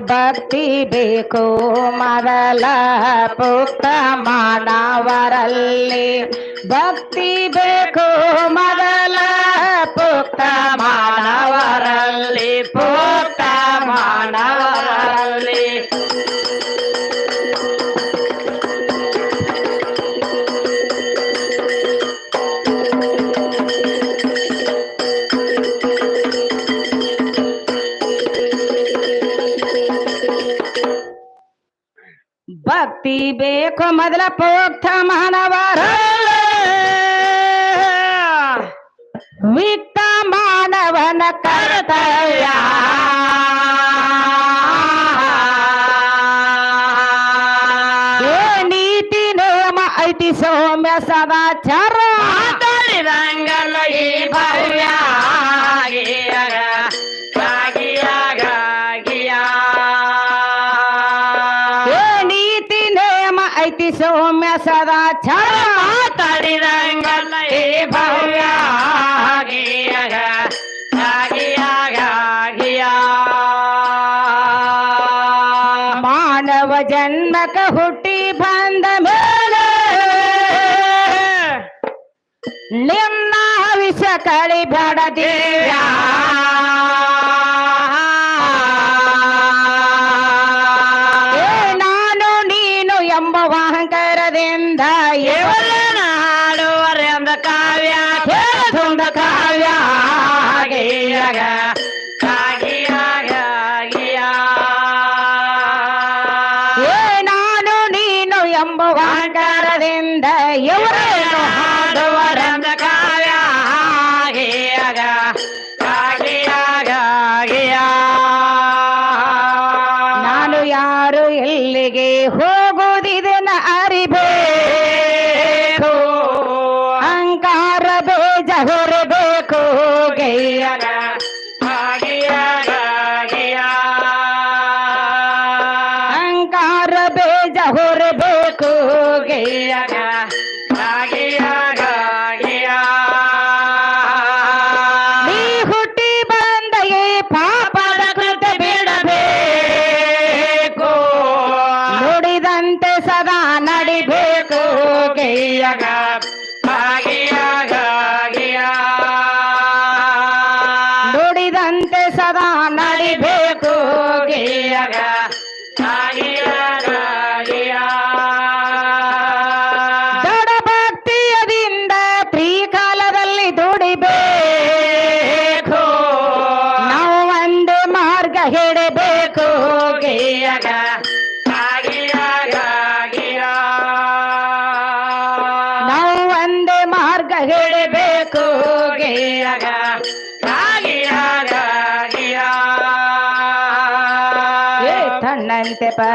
ಭಕ್ತಿ ಬೇಕು ಮರಲ ಪುಟ್ಟ ಮಾನವರಲ್ಲಿ. ಭಕ್ತಿ ಬೇಕು ಮರಲ ಮೊದಲ ಪೋಕ್ತ ಮಾನವರ ವಿತ್ತ ಮಾನವನ ಕ भ्रडति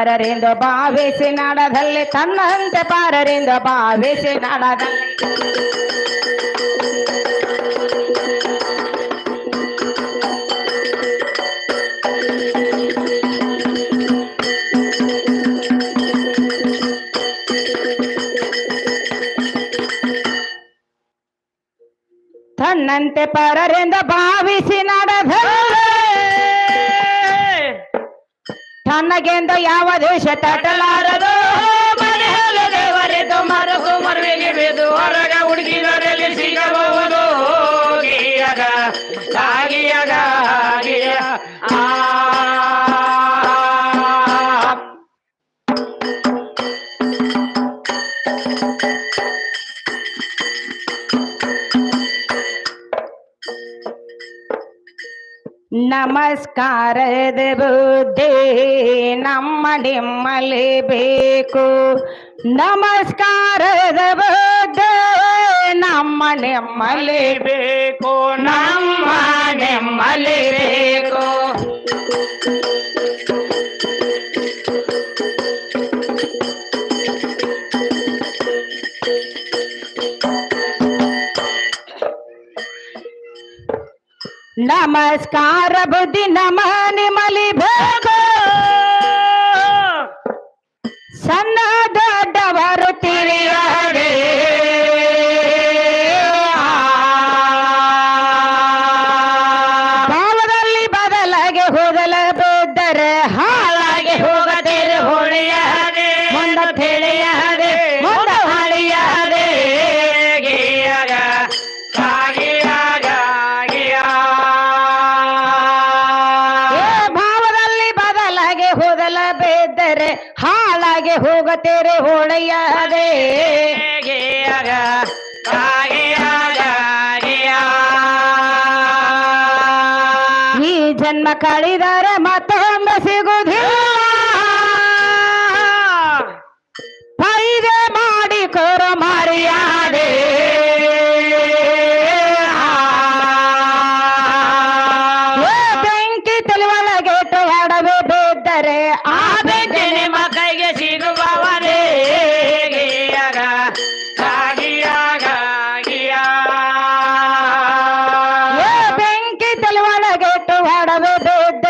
ಪಾರರಿಂದ ಭಾವಿಸಿ ನಾಡದಲ್ಲಿ ತನ್ನಂತೆ ಪಾರರಿಂದ ಭಾವಿಸಿ ನಾಡದಲ್ಲಿ ತನ್ನಂತೆ ಪರರಿಂದ ಭಾವಿಸಿ ನಡೆದ ನನಗೆಂದ ಯಾವ ದೇಶ ತಟಲಾರದು? ಮರೆತು ಮರಕು ಮರುವಿಗೆ ಬಿದ್ದು ಹೊರಗ ಹುಡುಗಿದರಲ್ಲಿ ಸಿಗಬಹುದು. ಆಗಿಯಗ ಆಗಿಯ ಆ ನಮಸ್ಕಾರದ ಬುದ್ಧಿ ನಿಮ್ಮಲ್ಲಿ ಬೇಕು ನಮಸ್ಕಾರದ ಬುದ್ಧಿ ನಿಮ್ಮಲ್ಲಿ ಬೇಕು ನಮ್ಮ ನೆಮ್ಮಲಿ ನಮಸ್ಕಾರ ಬುದ್ಧಿ ನಮ ನಿಮಲಿ ಭೋಗ ಹಾಳಾಗಿ ಹೋಗತೇರೆ ಗಿಯಾಗ ಈ ಜನ್ಮ ಕಳಿದರೆ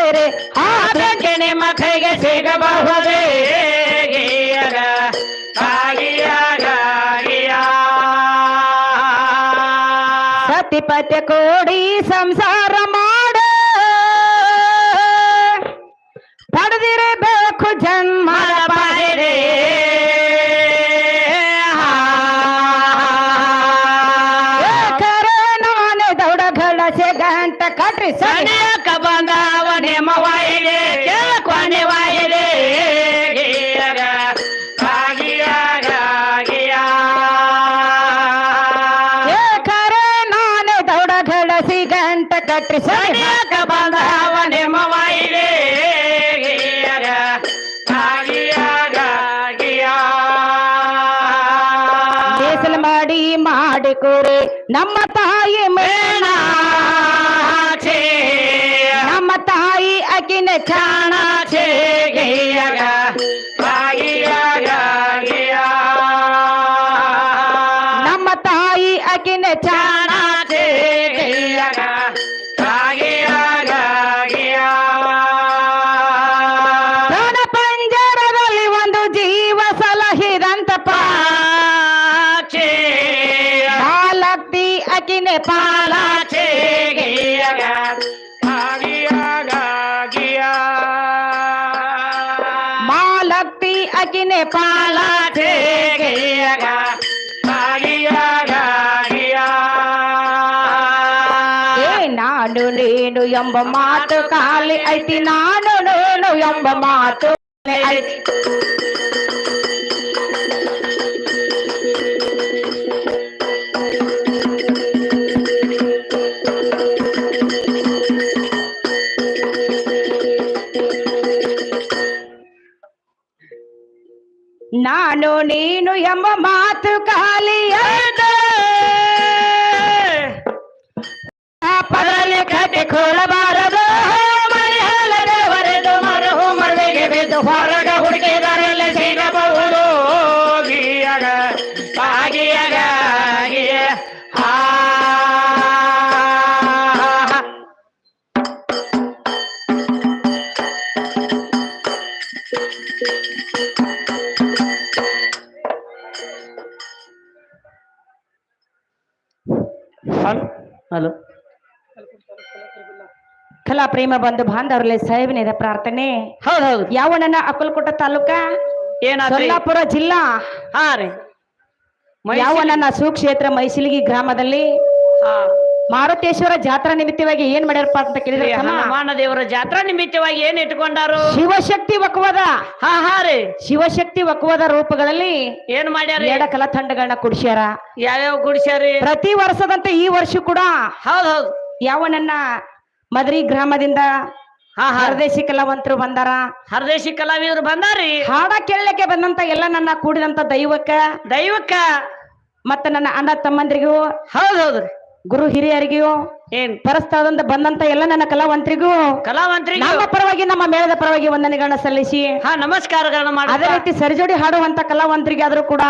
ಬಿದ್ದರೆ ಆ ಆ ಬೆಂಕಿನ ಮಕ್ಕಳಿಗೆ ಸಿಗಬಹುದೇ? ಸತಿಪತಿ ಕೋಡಿ ಸಂಸಾರ ಮಾಡ. ಪಡೆದಿರಬೇಕು ಜನ್ಮದ ನಮ್ಮ ತಾಯಿ ಮೇಣ ಮೇಣಾಕ್ಷಿ ನಮ್ಮ ತಾಯಿ ಅಕಿನ ಚಾಣ ಅಕಿನ ಪಾಲ ಪಾಲಾಕ್ಷಿ ಗಿಯಗ ಗಿಯಾಗ ಗಿಯಾ ಏ ನಾನು ನೀನು ಎಂಬ ಮಾತು ಖಾಲಿ ಐತಿ ನಾನು ನೀನು ಎಂಬ ಮಾತು ಐತಿ. ನಾನು ನೀನು ಎಂಬ ಮಾತು ಖಾಲಿ ಐತೆ. ಆ ಪದರಲ್ಲಿ ಕತೆ ಕೊಡಬಾರದು ಕಲಾ ಪ್ರೇಮ ಬಂಧು ಬಾಂಧವರಲ್ಲಿ ಸಾಹೇಬನಿದ ಪ್ರಾರ್ಥನೆ. ಹೌದೌದು ಯಾವನನ್ನ ಅಕ್ಕಲಕೋಟ ತಾಲೂಕ? ಏನಾದ್ರಿ? ಸೊಲ್ಲಾಪುರ ಜಿಲ್ಲಾ. ಹಾ ರೀ. ಯಾವಣ್ಣನ ಸುಕ್ಷೇತ್ರ ಮೈಸಿಲಿಗಿ ಗ್ರಾಮದಲ್ಲಿ? ಹಾ. ಮಾರುತೇಶ್ವರ ಜಾತ್ರಾ ನಿಮಿತ್ತವಾಗಿ ಏನ್ ಮಾಡ್ಯಾರಪ್ಪ ಅಂತ ಕೇಳಿದ್ರೆ ಹನುಮಾನ ದೇವರ ಜಾತ್ರಾ ನಿಮಿತ್ತವಾಗಿ ಏನ್ ಇಟ್ಕೊಂಡಾರು? ಶಿವಶಕ್ತಿ ವಕುವದ. ಹಾ ಹಾ ರೀ. ಶಿವಶಕ್ತಿ ವಕುವದ ರೂಪಗಳಲ್ಲಿ ಏನ್ ಮಾಡ್ಯಾರ? ಎರಡ ಕಲಾ ತಂಡಗಳನ್ನ ಕುಡಿಸ್ಯಾರ. ಯಾವ್ಯಾವ ಗುಡಿಸ್ಯಾರಿ ಪ್ರತಿ ವರ್ಷದಂತೆ ಈ ವರ್ಷ ಕೂಡ ಹೌದ್ ಹೌದ್. ಯಾವನನ್ನ ಮದರಿ ಗ್ರಾಮದಿಂದ ಹಾ ಹರದೇಶಿ ಕಲಾವಂತರು ಬಂದಾರ. ಹರದೇಶಿ ಕಲಾವಿದರು ಬಂದಾರಿ ಹಾಡ ಕೇಳಲಿಕ್ಕೆ ಬಂದಂತ ಎಲ್ಲ ನನ್ನ ಕೂಡಿದಂತ ದೈವಕ್ಕ ದೈವಕ್ಕ. ಮತ್ತ ನನ್ನ ಅಣ್ಣ ತಮ್ಮಂದ್ರಿಗೂ ಹೌದೌದ್ರಿ ಗುರು ಹಿರಿಯರಿಗೂ ಏನ್? ಪರಸ್ಥಳದಿಂದ ಬಂದಂತ ಎಲ್ಲ ನನ್ನ ಕಲಾವಂತರಿಗೂ ಕಲಾವಂತರಿ ನಮ್ಮ ಪರವಾಗಿ ನಮ್ಮ ಮೇಳದ ಪರವಾಗಿ ವಂದನೆಗಳನ್ನ ಸಲ್ಲಿಸಿ. ಹಾ ನಮಸ್ಕಾರಗಳನ್ನ ಮಾಡಿ ಅದೇ ರೀತಿ ಸರಿಜೋಡಿ ಹಾಡುವಂತ ಕಲಾವಂತರಿಗೆ ಆದ್ರೂ ಕೂಡ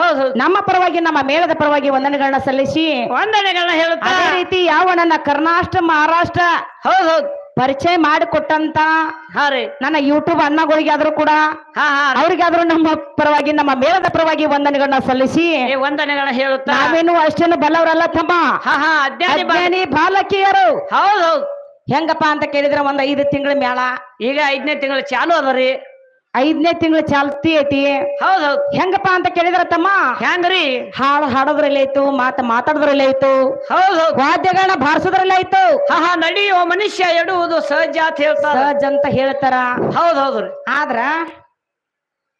ಹೌದು. ಹೌದ್ ನಮ್ಮ ಪರವಾಗಿ ನಮ್ಮ ಮೇಳದ ಪರವಾಗಿ ವಂದನೆಗಳನ್ನ ಸಲ್ಲಿಸಿ. ವಂದನೆಗಳನ್ನ ಹೇಳುತ್ತಾ? ಅದೇ ರೀತಿ ಯಾವ ನನ್ನ ಕರ್ನಾಟಕ ಮಹಾರಾಷ್ಟ್ರ ಹೌದ್ ಹೌದ್. ಪರಿಚಯ ಮಾಡಿಕೊಟ್ಟಂತ ಹಾ ರೀ. ನನ್ನ ಯೂಟ್ಯೂಬ್ ಅಣ್ಣಗಳಿಗೆ ಆದ್ರೂ ಕೂಡ ಹಾ ಹಾ. ಅವ್ರಿಗಾದ್ರೂ ನಮ್ಮ ಪರವಾಗಿ ನಮ್ಮ ಮೇಲದ ಪರವಾಗಿ ವಂದನೆಗಳನ್ನ ಸಲ್ಲಿಸಿ ಏ ವಂದನೆಗಳನ್ನ ಹೇಳುತ್ತಾ? ನಾವೇನು ಅಷ್ಟೇನು ಬಲ್ಲವರಲ್ಲ ತಮ್ಮ. ಹಾ ಹಾ ಅಜ್ಞಾನಿ ಬಾ- ಅಜ್ಞಾನಿ ಬಾಲಕಿಯರು. ಹೌದ್ ಹೌದ್. ಹೆಂಗಪ್ಪ ಅಂತ ಕೇಳಿದ್ರೆ ಒಂದ್ ಐದು ತಿಂಗಳ ಮೇಳ. ಈಗ ಐದನೇ ತಿಂಗಳು ಚಾಲು ಅದರಿ ಐದನೇ ತಿಂಗಳು ಚಾಲ್ತಿ ಐತಿ. ಹೌದೌದು ಹೌದ್. ಹೆಂಗಪ್ಪ ಅಂತ ಕೇಳಿದ್ರ ತಮ್ಮ? ಹೆಂಗ್ರಿ? ಹಾಳು ಹಾಡೋದ್ರಲ್ಲಿ ಆಯ್ತು ಮಾತ ಮಾತಾಡೋದ್ರಲ್ಲಿ ಆಯ್ತು. ಹೌದು ವಾದ್ಯಗಳ ವಾದ್ಯಗಳನ್ನ ಬಾರಿಸೋದ್ರಲ್ಲಿ ಆಯ್ತು. ಹಾ ಹಾ ನಡೆಯುವ ಮನುಷ್ಯ ಎಡುವುದು ಸಹಜ ಅಂತ ಹೇಳ್ತಾರ. ಸಹಜ ಅಂತ ಹೇಳ್ತಾರ. ಹೌದೌದ್ರಿ ಆದ್ರ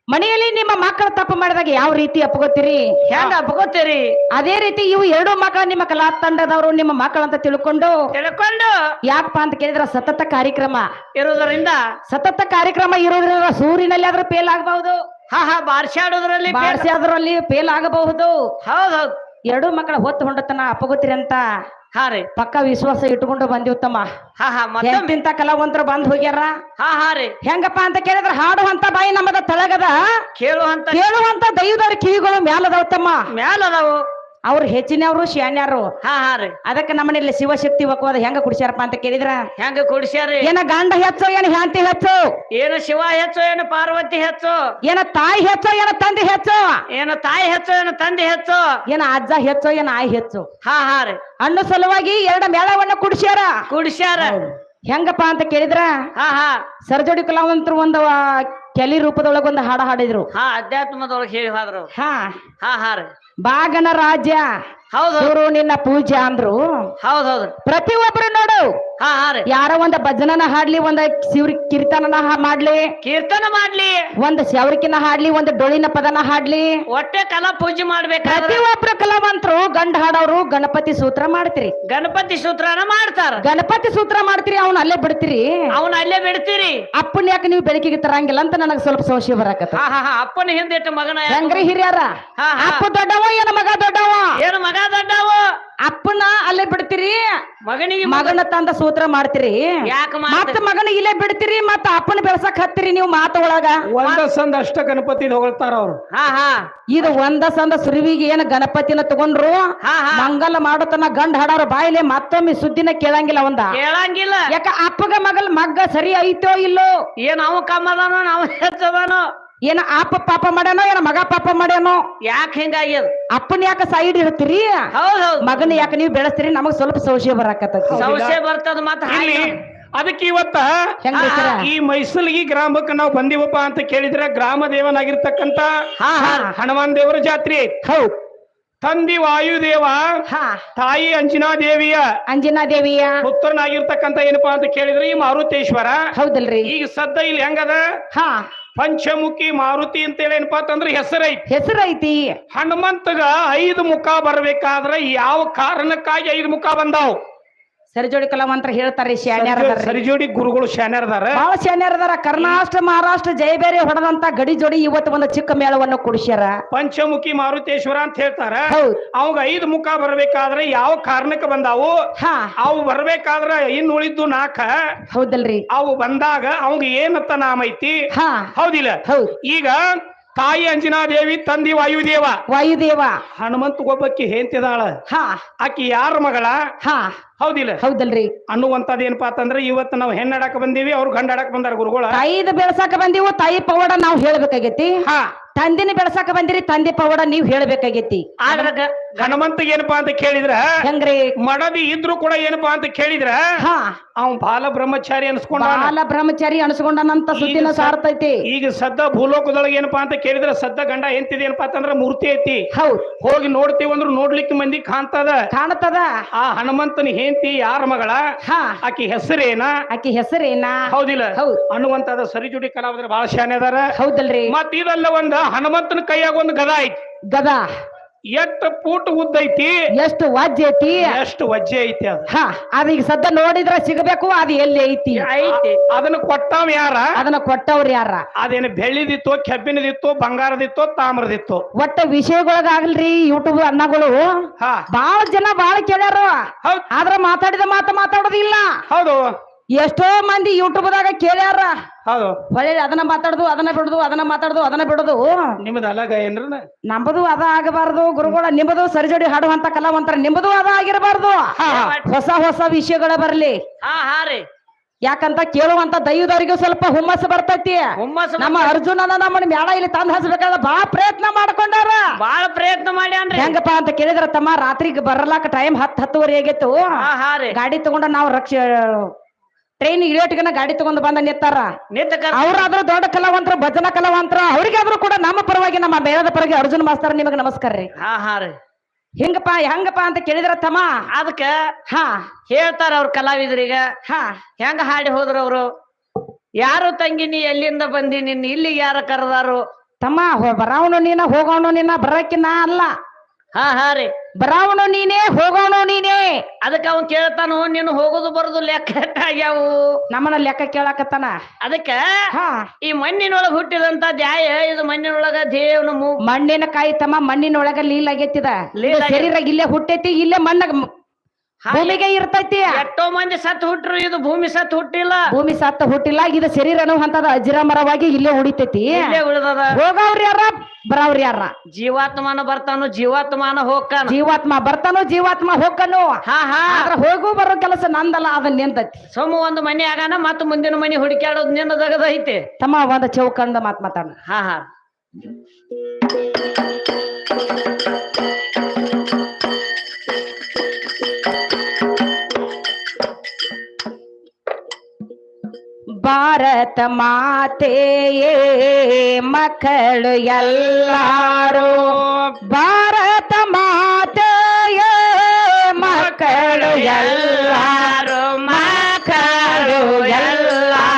ಮನೆಯಲ್ಲಿ ನಿಮ್ಮ ಮಕ್ಕಳು ತಪ್ಪು ಮಾಡಿದಾಗ ಯಾವ ರೀತಿ ಅಪ್ಪಗೋತೀರಿ ಹೆಂಗ ಅಪ್ಕೋತೀರಿ ಅದೇ ರೀತಿ ಇವು ಎರಡು ಮಕ್ಕಳು ನಿಮ್ಮ ಕಲಾ ತಂಡದವರು ನಿಮ್ಮ ಮಕ್ಕಳಂತ ತಿಳ್ಕೊಂಡು ತಿಳ್ಕೊಂಡು ಯಾಕಪ್ಪ ಅಂತ ಕೇಳಿದ್ರ ಸತತ ಕಾರ್ಯಕ್ರಮ. ಇರುವುದರಿಂದ ಸತತ ಕಾರ್ಯಕ್ರಮ ಇರೋದ್ರಿಂದ ಸೂರಿನಲ್ಲಿ ಆದ್ರೂ ಫೇಲ್ ಆಗಬಹುದು. ಹಾ ಹಾ ಬಾರ್ಸಾಡೋದ್ರಲ್ಲಿ ಬಾರ್ಸಿ ಆದ್ರಲ್ಲಿ ಫೇಲ್ ಆಗಬಹುದು. ಹೌದೌದು ಹೌದ್. ಎರಡು ಮಕ್ಕಳ ಹೊತ್ತು ಹೊಂಡತನ ಅಪ್ಪಗೋತೀರಿ ಅಂತ ಹಾರಿ ರೀ. ಪಕ್ಕ ವಿಶ್ವಾಸ ಇಟ್ಕೊಂಡು ಬಂದಿವ್ ತಮ್ಮ. ಹಾ ಹಾ ಎಂತಿಂತ ಕಲಾವಂತರು ಬಂದ್ ಹೋಗ್ಯಾರ? ಹಾ ಹಾ ರೀ. ಹೆಂಗಪ್ಪ ಅಂತ ಕೇಳಿದ್ರ ಹಾಡುವಂತ ಬಾಯಿ ನಮ್ಮದ ತಳಗದ ಕೇಳುವಂತ ಕೇಳುವಂತ ದೈವದವ್ರ ಕಿವಿಗಳು ಮ್ಯಾಲದವತ್ತಮ್ಮ ತಮ್ಮ. ಮ್ಯಾಲ ಅದಾವು ಅವ್ರು ಹೆಚ್ಚಿನವ್ರು ಶಾನ್ಯಾರು. ಹಾ ಹಾ ರೀ. ಅದಕ್ಕೆ ನಮ್ಮನೇಲಿ ಶಿವಶಕ್ತಿ ಒಕ್ಕವಾದ ಹೆಂಗ ಕುಡಿಸ್ಯಾರಪ್ಪ ಅಂತ ಕೇಳಿದ್ರ? ಹೆಂಗ ಕುಡಿಸ್ಯಾರಿ? ಏನ ಗಂಡ ಹೆಚ್ಚು ಏನ ಹೆಂಡತಿ ಹೆಚ್ಚು? ಏನು ಶಿವ ಹೆಚ್ಚು ಏನು ಪಾರ್ವತಿ ಹೆಚ್ಚು? ಏನ ತಾಯಿ ಹೆಚ್ಚು ಏನ ತಂದೆ ಹೆಚ್ಚು? ಏನು ತಾಯಿ ಹೆಚ್ಚು ಏನ ತಂದೆ ಹೆಚ್ಚು? ಏನ ಅಜ್ಜ ಹೆಚ್ಚು ಏನ ಆಯ್ ಹೆಚ್ಚು? ಹಾ ಹಾ ರೀ. ಅನ್ನೋ ಸಲುವಾಗಿ ಎರಡ ಮೇಳವನ್ನ ಕುಡಿಸ್ಯಾರ? ಕುಡಿಸ್ಯಾರ. ಹೆಂಗಪ್ಪ ಅಂತ ಕೇಳಿದ್ರ? ಹಾ ಹಾ. ಸರ್ಜೋಡಿ ಕಲಾವಂತರು ಒಂದು ಕೆಲಿ ರೂಪದೊಳಗ ಒಂದು ಹಾಡ ಹಾಡಿದ್ರು. ಹಾ ಅಧ್ಯಾತ್ಮದೊಳಗೆ ಹೇಳಿ ಹಾದ್ರು ಹಾ. ಹಾ ಹಾ ರೀ. ಬಾಗನ ರಾಜ್ಯ ಹೌದು. ಇವರು ನಿನ್ನ ಪೂಜೆ ಅಂದ್ರು. ಹೌದೌದು ಹೌದು. ಪ್ರತಿಯೊಬ್ರು ನೋಡು. ಹಾ ಹಾ ರೀ. ಯಾರ ಒಂದ ಭಜನನ ಹಾಡ್ಲಿ ಒಂದ ಶಿವ್ರ ಕೀರ್ತನನ ಹಾ- ಮಾಡ್ಲಿ. ಕೀರ್ತನ ಮಾಡ್ಲಿ. ಒಂದ್ ಶವರಿಕಿನ ಹಾಡ್ಲಿ ಒಂದ್ ಡೊಳಿನ ಪದನ ಹಾಡ್ಲಿ. ಒಟ್ಟೆ ಕಲಾ ಪೂಜೆ ಮಾಡ್ಬೇಕಾದ್ರೆ ಪ್ರತಿಯೊಬ್ರು ಕಲಾವಂತರು ಗಂಡ ಹಾಡೋರು ಗಣಪತಿ ಸೂತ್ರ ಮಾಡ್ತೀರಿ. ಗಣಪತಿ ಸೂತ್ರನ ಮಾಡ್ತಾರ. ಗಣಪತಿ ಸೂತ್ರ ಮಾಡ್ತೀರಿ ಅವ್ನ ಅಲ್ಲೇ ಬಿಡ್ತೀರಿ. ಅವ್ನ ಅಲ್ಲೇ ಬಿಡ್ತೀರಿ. ಅಪ್ಪನ್ ಯಾಕೆ ನೀವು ಬೆಳಕಿಗೆ ತರಂಗಿಲ್ಲ ಅಂತ ನನಗ್ ಸ್ವಲ್ಪ ಸಂಶಯ ಬರಾಕತ್ತ ಹಾ ಹಾ ಹಾ ಅಪ್ಪನ ಹಿಂದಿಟ್ಟು ಮಗನ ಹಂಗ್ರಿ ಹಿರಿಯರ. ಅಪ್ಪ ದೊಡ್ಡವ ಏನ ಮಗ ದೊಡ್ಡವ? ಏನು ಮಗ ದೊಡ್ಡವು? ಅಪ್ಪನ ಅಲ್ಲೇ ಬಿಡ್ತೀರಿ ಮಗನಿಗೆ ಮಗನ ತಂದ ಸೂತ್ರ ಮಾಡ್ತೀರಿ. ಯಾಕೆ ಮತ್ತ ಮಗನ ಇಲ್ಲೇ ಬಿಡ್ತೀರಿ ಮತ್ತ ಅಪ್ಪನ ಬೆಳ್ಸಕ್ ಹತ್ತೀರಿ ನೀವು ಮಾತು ಒಳಗ. ಒಂದ ಸಂದ ಅಷ್ಟ ಗಣಪತಿ ಹೊಗಳ್ತಾರ ಅವ್ರು. ಹಾ ಹಾ. ಇದು ಒಂದ ಸಂದ ಸುರುವಿಗೆ ಏನ ಗಣಪತಿನ ತಗೊಂಡ್ರು ಹಾ ಹಾ. ಮಂಗಲ ಮಾಡತನ ಗಂಡ ಹಾಡೋರು ಬಾಯಿಲೆ ಮತ್ತೊಮ್ಮೆ ಸುದ್ದಿನ ಕೇಳಂಗಿಲ್ಲ ಒಂದ ಕೇಳಂಗಿಲ್ಲ. ಯಾಕ ಅಪ್ಪಗ ಮಗಲ್ ಮಗ್ಗ ಸರಿ ಐತೋ ಇಲ್ಲೋ? ಏನ್ ಅವ ಕಮ್ಮದಾನೋ ನಾವು ಹೆಚ್ಚದಾನೋ? ಏನ ಅಪ್ಪ ಪಾಪ ಮಾಡ್ಯಾನೋ ಏನ ಮಗ ಪಾಪ ಮಾಡ್ಯಾನೋ? ಯಾಕೆ ಹೆಂಗಾಗ್ಯದ ಅಪ್ಪನ ಯಾಕ ಸೈಡ್ ಇರ್ತೀರಿ ಹೌದ್ ಹೌದ್. ಮಗನ ಯಾಕ ನೀವು ಬೆಳೆಸ್ತೀರಿ? ನಮಗ್ ಸ್ವಲ್ಪ ಸಂಶಯ ಬರಾಕತ್ತೈತಿ. ಸಂಶಯ ಬರ್ತದ ಮತ್ತ ಇಲ್ಲಿ ಅದಕ್ಕೆ ಇವತ್ತ? ಈ ಮೈಸೂಲಿಗೆ ಗ್ರಾಮಕ್ಕೆ ನಾವು ಬಂದಿವಪ್ಪ ಅಂತ ಕೇಳಿದ್ರೆ ಗ್ರಾಮ ದೇವನಾಗಿರ್ತಕ್ಕಂತ ಹಾ. ಹಾ ಹನುಮಾನ್ ದೇವರ ಜಾತ್ರೆ ಹೌದ್ ತಂದಿ ವಾಯುದೇವ ಹಾ. ತಾಯಿ ಅಂಜನಾ ದೇವಿಯ ಅಂಜನಾ ದೇವಿಯ. ಪುತ್ರನಾಗಿರ್ತಕ್ಕಂತ ಏನಪ್ಪಾ ಅಂತ ಕೇಳಿದ್ರೆ ಈ ಮಾರುತೇಶ್ವರ. ಹೌದಲ್ರಿ. ಈಗ ಸದ್ದ ಇಲ್ಲಿ ಹೆಂಗದ? ಹಾ. ಪಂಚಮುಖಿ ಮಾರುತಿ ಅಂತೇಳಿ ಏನಪ್ಪಾ ಅಂತಂದ್ರೆ ಹೆಸರೈತಿ. ಹೆಸರೈತಿ. ಹನುಮಂತಗ ಐದು ಮುಖ ಬರ್ಬೇಕಾದ್ರೆ ಯಾವ ಕಾರಣಕ್ಕಾಗಿ ಐದು ಮುಖ ಬಂದಾವ್? ಸರಿಜೋಡಿ ಕಲಾವಂತರ ಹೇಳ್ತಾರೆ ಶಾನ್ಯಾರ ಸರಿಜೋಡಿ ಗುರುಗಳು ಶಾನ್ಯರ್ದಾರ ಬಹಳ ಶಾನ್ಯಾರ ಅದಾರ. ಕರ್ನಾಟಕ ಮಹಾರಾಷ್ಟ್ರ ಜಯಬೇರಿ ಹೊಡೆದಂತ ಗಡಿ ಜೋಡಿ ಇವತ್ತು ಒಂದು ಚಿಕ್ಕ ಮೇಳವನ್ನು ಕುಡಿಸ್ಯಾರ. ಪಂಚಮುಖಿ ಮಾರುತೇಶ್ವರ ಅಂತ ಹೇಳ್ತಾರ. ಅವಾಗ ಐದು ಮುಖ ಬರಬೇಕಾದ್ರೆ ಯಾವ ಕಾರಣಕ್ಕೆ ಬಂದಾವು? ಹಾ. ಅವು ಬರ್ಬೇಕಾದ್ರ ಇನ್ ಉಳಿದ್ದು ನಾಕ. ಹೌದಲ್ರಿ. ಅವು ಬಂದಾಗ ಅವಾಗ ಏನತ್ತ ನಾಮ ಐತಿ? ಹಾ. ಹೌದಿಲ್ಲ. ಹೌದ್. ಈಗ ತಾಯಿ ಅಂಜನಾದೇವಿ ತಂದಿ ವಾಯುದೇವ. ವಾಯುದೇವ. ಹನುಮಂತ ಒಬ್ಬಕ್ಕಿ ಹೆಂತಿದಾಳ ಹಾ. ಆಕಿ ಯಾರ ಮಗಳ? ಹಾ. ಹೌದಿಲ್ಲ. ಹೌದಲ್ರಿ. ಅನ್ನುವಂತದ್ ಏನಪ್ಪಾ ಅಂತಂದ್ರೆ ಇವತ್ತು ನಾವು ಹೆಣ್ಣಾಡಕ್ ಬಂದೀವಿ ಅವ್ರು ಗಂಡಾಡಕ್ ಬಂದಾರ ಗುರುಗಳ. ತಾಯಿದ ಬೆಳ್ಸಾಕ ಬಂದೀವು ತಾಯಿ ಪವಾಡ ನಾವ್ ಹೇಳ್ಬೇಕಾಗೈತಿ. ಹಾ. ತಂದಿನ ಬೆಳ್ಸಾಕ ಬಂದಿರಿ ತಂದೆ ಪವಾಡ ನೀವ್ ಹೇಳ್ಬೇಕಾಗೈತಿ. ಆದ್ರ ಗ- ಹನುಮಂತಗೆ ಏನಪ್ಪಾ ಅಂತ ಕೇಳಿದ್ರ ಹೆಂಗ್ರಿ? ಮಡದಿ ಇದ್ರು ಕೂಡ ಏನಪ್ಪಾ ಅಂತ ಕೇಳಿದ್ರ ಹಾ. ಅವ್ ಬಾಲ ಬ್ರಹ್ಮಚಾರಿ ಅನ್ಸ್ಕೊಂಡ ಬಾಲ ಬ್ರಹ್ಮಚಾರಿ ಅನ್ಸ್ಕೊಂಡನಂತ ಸುದ್ದಿನ ಸಾರ್ತೈತಿ ಈಗ ಸದ್ದ ಭೂಲೋಕದೊಳಗೆ ಏನಪ್ಪಾ ಅಂತ ಕೇಳಿದ್ರ ಸದ್ದ ಗಂಡ ಎಂತಿದೆ ಏನಪ್ಪಾ ಅಂತಂದ್ರ ಮೂರ್ತಿ ಐತಿ. ಹೌದ್. ಹೋಗಿ ನೋಡ್ತೀವಿ ಅಂದ್ರ ನೋಡ್ಲಿಕ್ಕೆ ಮಂದಿ ಕಾಣ್ತದ. ಕಾಣ್ತದ. ಆ ಹನುಮಂತನ ಹೆಂಡತಿ ಯಾರ ಮಗಳ? ಹಾ. ಆಕಿ ಹೆಸರೇನ? ಆಕಿ ಹೆಸರೇನ? ಹೌದಿಲ್ಲ. ಹೌದ್. ಅನ್ನುವಂತದ ಸರಿಜುಡಿ ಕಲಾವಿದ್ರ ಬಹಳ ಶಾನೆ ಅದಾರ. ಹೌದಲ್ರಿ. ಮತ್ ಇದಲ್ಲ ಒಂದ್ ಹನುಮಂತನ ಕೈಯಾಗ ಒಂದ್ ಗದಾ ಐತಿ. ಗದ. ಎಷ್ಟ್ ಪೂಟ್ ಉದ್ದ ಐತಿ? ಎಷ್ಟು ವಜ್ಜೆ ಐತಿ? ಎಷ್ಟು ವಜ್ಜೆ ಐತಿ ಅದು? ಹಾ ಅದ ಈಗ ಸದ್ದ ನೋಡಿದ್ರ ಸಿಗಬೇಕು ಅದು ಎಲ್ಲಿ ಐತಿ? ಐತಿ. ಅದನ್ನ ಕೊಟ್ಟವ್ ಯಾರ? ಅದನ್ನ ಕೊಟ್ಟವ್ರ ಯಾರ? ಅದೇನು ಬೆಳ್ಳಿದಿತ್ತು ಕೆಬ್ಬಿನದಿತ್ತು ಬಂಗಾರದಿತ್ತು ತಾಮ್ರದಿತ್ತು? ಒಟ್ಟ ವಿಷಯಗಳಾಗಲ್ರಿ ಯೂಟ್ಯೂಬ್ ಅನ್ನಗಳು ಹಾ. ಬಾಳ ಜನ ಬಹಳ ಕೇಳ್ಯಾರ. ಹೌದ್. ಆದ್ರ ಮಾತಾಡಿದ ಮಾತು ಮಾತಾಡೋದಿಲ್ಲ. ಹೌದು. ಎಷ್ಟೋ ಮಂದಿ ಯೂಟ್ಯೂಬ್ದಾಗ ಕೇಳ್ಯಾರ ಹೌದು. ಹೊಳ್ಳಿ ಅದನ್ನ ಮಾತಾಡುದು ಅದನ್ನ ಬಿಡುದು ಅದನ್ನ ಮಾತಾಡುದು ಅದನ್ನ ಬಿಡುದು. ನಿಮ್ದ ಅಲಗ ಏನ್ರ ನಮ್ಮದು ಅದ ಆಗಬಾರದು ಗುರುಗಳ ನಿಮ್ಮದು ಸರಿಜೋಡಿ ಹಾಡುವಂತ ಕಲಾವಂತರ ನಿಮ್ಮದು ಅದ ಆಗಿರಬಾರ್ದು. ಹೊಸ ಹೊಸ ವಿಷಯಗಳ ಬರ್ಲಿ. ಹಾ ಹಾ ರೀ. ಯಾಕಂತ ಕೇಳುವಂತ ದೈವದವರಿಗೂ ಸ್ವಲ್ಪ ಹುಮ್ಮಸ್ ಬರ್ತೈತಿ. ಹುಮ್ಮಸ್ ನಮ್ಮ ಅರ್ಜುನನ ನಮ್ಮನ್ನ ಮೇಳ ಇಲ್ಲಿ ತಂದ ಹಚ್ಬೇಕಾದ್ರೆ ಬಾಳ ಪ್ರಯತ್ನ ಮಾಡ್ಕೊಂಡಾರ. ಬಾಳ ಪ್ರಯತ್ನ ಮಾಡ್ಯಾನ್ರಿ. ಹೆಂಗಪ್ಪ ಅಂತ ಕೇಳಿದ್ರ ತಮ್ಮ ರಾತ್ರಿ ಬರಲಾಕ ಟೈಮ್ ಹತ್ತು ಹತ್ತುವರೆ ಆಗಿತ್ತು ಗಾಡಿ ತಗೊಂಡ ನಾವು ರಕ್ಷ ಟ್ರೈನ್ ಇಳಿಯೋಟಿಗನ ಗಾಡಿ ತಗೊಂಡ್ ಬಂದ ನಿತ್ತಾರ ಅವ್ರಾದ್ರೂ ದೊಡ್ಡ ಕಲಾವಂತರ ಭಜನಾ ಕಲಾವಂತ್ರ ಅವ್ರಿಗಾದ್ರೂ ಕೂಡ ನಮ್ಮ ಪರವಾಗಿ ನಮ್ಮ ಬೇರದ ಪರವಾಗಿ ಅರ್ಜುನ್ ಮಾಸ್ತರ್ ನಿಮಗೆ ನಮಸ್ಕಾರ ರೀ. ಹಾ ಹಾ ರೀ. ಹಿಂಗಪ್ಪ ಹೆಂಗಪ್ಪ ಅಂತ ಕೇಳಿದ್ರ ತಮ್ಮ? ಅದಕ್ಕ ಹಾ. ಹೇಳ್ತಾರ ಅವ್ರ ಕಲಾವಿದ್ರೀಗ ಹಾ. ಹೆಂಗ ಹಾಡಿ ಹೋದ್ರ ಅವರು? ಯಾರು ತಂಗಿ ನೀ ಎಲ್ಲಿಂದ ಬಂದಿ ನಿನ್ನ ಇಲ್ಲಿ ಯಾರ ಕರೆದಾರು? ತಮ್ಮ ಬರವನು ನೀನ ಹೋಗೋಣ ನೀನ ಬರಕಿನ ಅಲ್ಲ. ಹಾ ಹಾ ರೀ. ಬರಾವನು ನೀನೇ ಹೋಗೋಣ ನೀನೇ. ಅದಕ್ಕೆ ಅವನ್ ಕೇಳ್ತಾನು ನೀನು ಹೋಗುದು ಬರೋದು ಲೆಕ್ಕ ಆಗ್ಯಾವು ನಮ್ಮನ ಲೆಕ್ಕ ಕೇಳಾಕತ್ತಾನ? ಅದಕ್ಕ ಹಾ. ಈ ಮಣ್ಣಿನೊಳಗ ಹುಟ್ಟಿದಂತ ದ್ಯಾಯ ಇದು ಮಣ್ಣಿನೊಳಗ ದೇವನ ಮಣ್ಣಿನ ಕಾಯಿ ತಮ್ಮ ಮಣ್ಣಿನೊಳಗ ಲೀಲ್ ಆಗೈತಿದ ಲೀಲ್ ಆಗೈತಿ. ಶರೀರ ಇಲ್ಲೇ ಹುಟ್ಟೈತಿ ಇಲ್ಲೇ ಮಣ್ಣಾಗ ಮ್- ಹಾ, ಭೂಮಿಗೆ ಇರ್ತೈತಿ. ಎಷ್ಟೋ ಮಂದಿ ಸತ್ ಹುಟ್ಟರು ಇದು ಭೂಮಿ ಸತ್ ಹುಟ್ಟಿಲ್ಲ. ಭೂಮಿ ಸತ್ತ ಹುಟ್ಟಿಲ್ಲ ಇದು ಶರೀರ ಅಜಿರ ಅಜರಾಮರವಾಗಿ ಇಲ್ಲೇ ಉಳಿತೈತಿ. ಇಲ್ಲೇ ಉಳಿದದ. ಹೋಗವ್ರಿ ಯಾರ? ಬರವ್ರಿ ಯಾರ? ಜೀವಾತ್ಮನ ಬರ್ತಾನು ಜೀವಾತ್ಮನ ಹೋಗ್ತಾನ. ಜೀವಾತ್ಮ ಬರ್ತಾನು ಜೀವಾತ್ಮ ಹೋಗನು ಹಾ ಹಾ. ಆದ್ರ ಹೋಗು ಬರೋ ಕೆಲಸ ನಂದಲ್ಲ ಅದನ್ನ ನಿಂತೈತಿ. ಸೋಮ ಒಂದು ಮನೆ ಆಗಾನ ಮತ್ತ ಮುಂದಿನ ಮನೆ ಹುಡುಕ್ಯಾಡೋದು ನಿನ್ನ ಐತಿ. ತಮ್ಮ ಒಂದ ಚೌಕಂದ ಮಾತ್ ಮಾತಾಡ ಹಾ ಹಾ. ಭಾರತ ಮಾತೆಯೇ ಮಕ್ಕಳು ಎಲ್ಲಾರು. ಭಾರತ ಮಾತೆಯೇ ಮಕ್ಕಳು ಎಲ್ಲಾರು. ಮಕ್ಕಳು ಎಲ್ಲಾರು.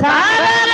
¡Para!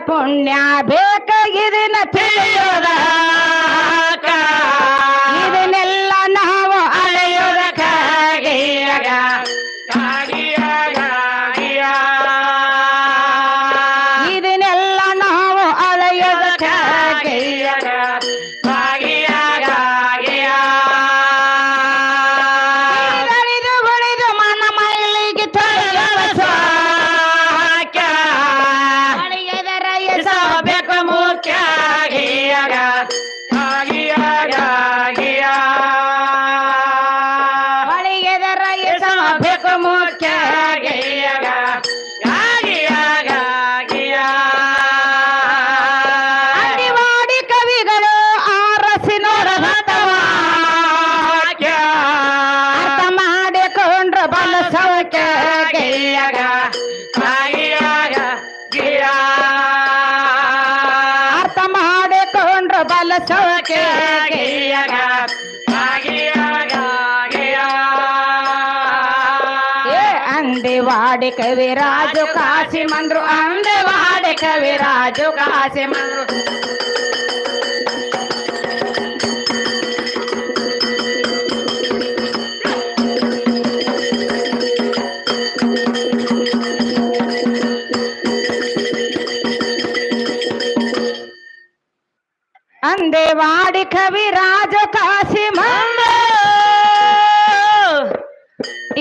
ಪುಣ್ಯ ಬೇಕಾಗಿದಿನ ತಿಳಿಯೋದ. ಅಂದೇವಾಡಿ ಕವಿರಾಜು ಕಾಸಿ ಮಂದ್ರು ಅಂದೇವಾಡಿ ಕವಿರಾಜು ಕಾಸಿ ಮಂದ್ರು ಅಂದೇವಾಡಿ ಕವಿರಾಜ ಕಾಸಿ ಮಂದ್ರು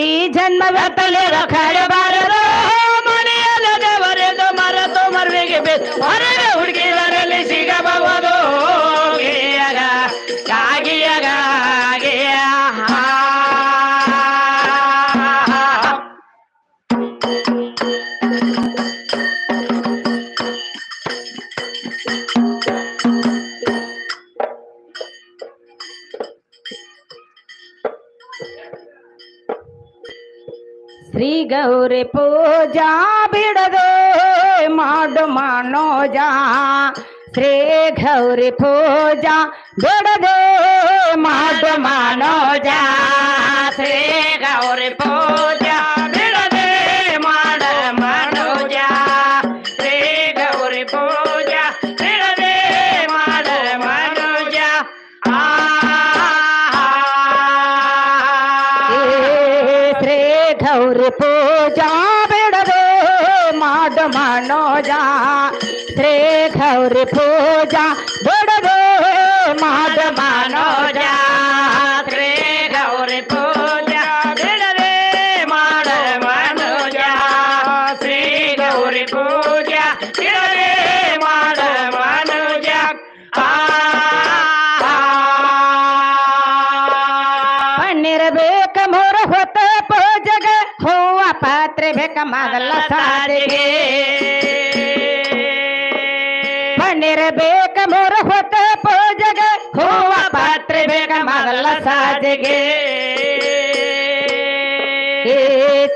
ಈ ಜನ್ಮ ವ್ಯತಲಿರ ಕಳೆಬಾರದು ಪೂಜಾ ಬಿಡದೆ ಮಾಡು ಮನೋಜ ಶ್ರೀ ಗೌರಿ ಪೂಜಾ ಬಿಡದೆ ಮಾಡು ಮನೋಜ ಶ್ರೀ ಗೌರಿ ಪೂಜಾ ಪನ್ನಿರಬೇಕ ಮೂರ ಹೊತ್ತ ಪೂಜೆಗ ಹೂವ ಪಾತ್ರೆ ಬೇಕ ಮೊದಲ ಸಾರಿಗೆ ಪನ್ನಿರಬೇಕ ಮೂರ ಹೊತ್ತ ಪೂಜೆಗ ಹೂವ ಪಾತ್ರೆ ಬೇಕ ಮೊದಲ ಸಾಜಿಗೆ ಏ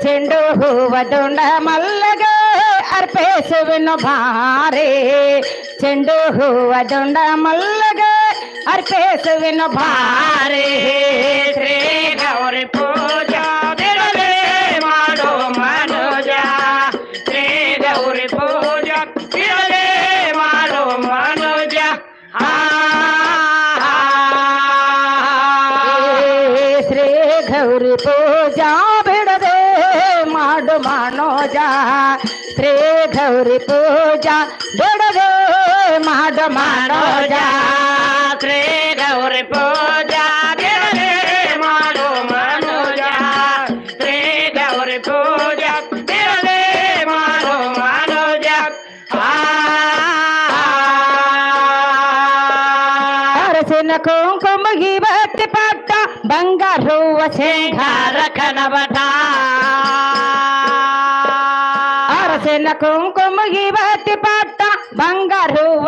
ಚೆಂಡು ಹೂವ ದುಂಡ ಮಲ್ಲಗ ಅರ್ಪಿಸುವೆನು ಭಾರೆ ಚೆಂಡು ಹೂವ ದುಂಡ ಮಲ್ಲಗ ಅರ್ಪಿಸುವೆನು ಭಾರೆ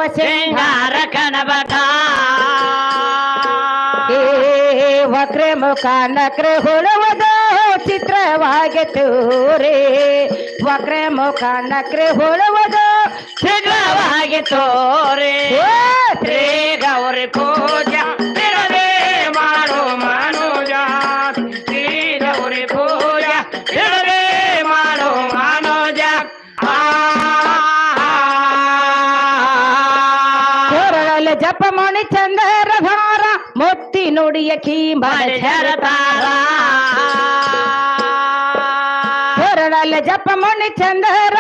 ಹೂವ ಶೇಂಗಾರ ಏ ವಕ್ರ ಮುಖ ನಕ್ರ ಹುಳುವುದು ಚಿತ್ರವಾಗಿ ತೂರೆ. ವಕ್ರ ಮುಖ ನಕ್ರ ಹುಳುವುದು ಶೀಘ್ರವಾಗಿ ತೋರೆ ಏ ಶ್ರೀ ಗೌರಿ ಪೂಜಾ. ಕೀಂಬರ ಜರತಾರ. ಕೊರಳಲ್ಲಿ ಜಪ ಮಣಿ ಚಂದರ.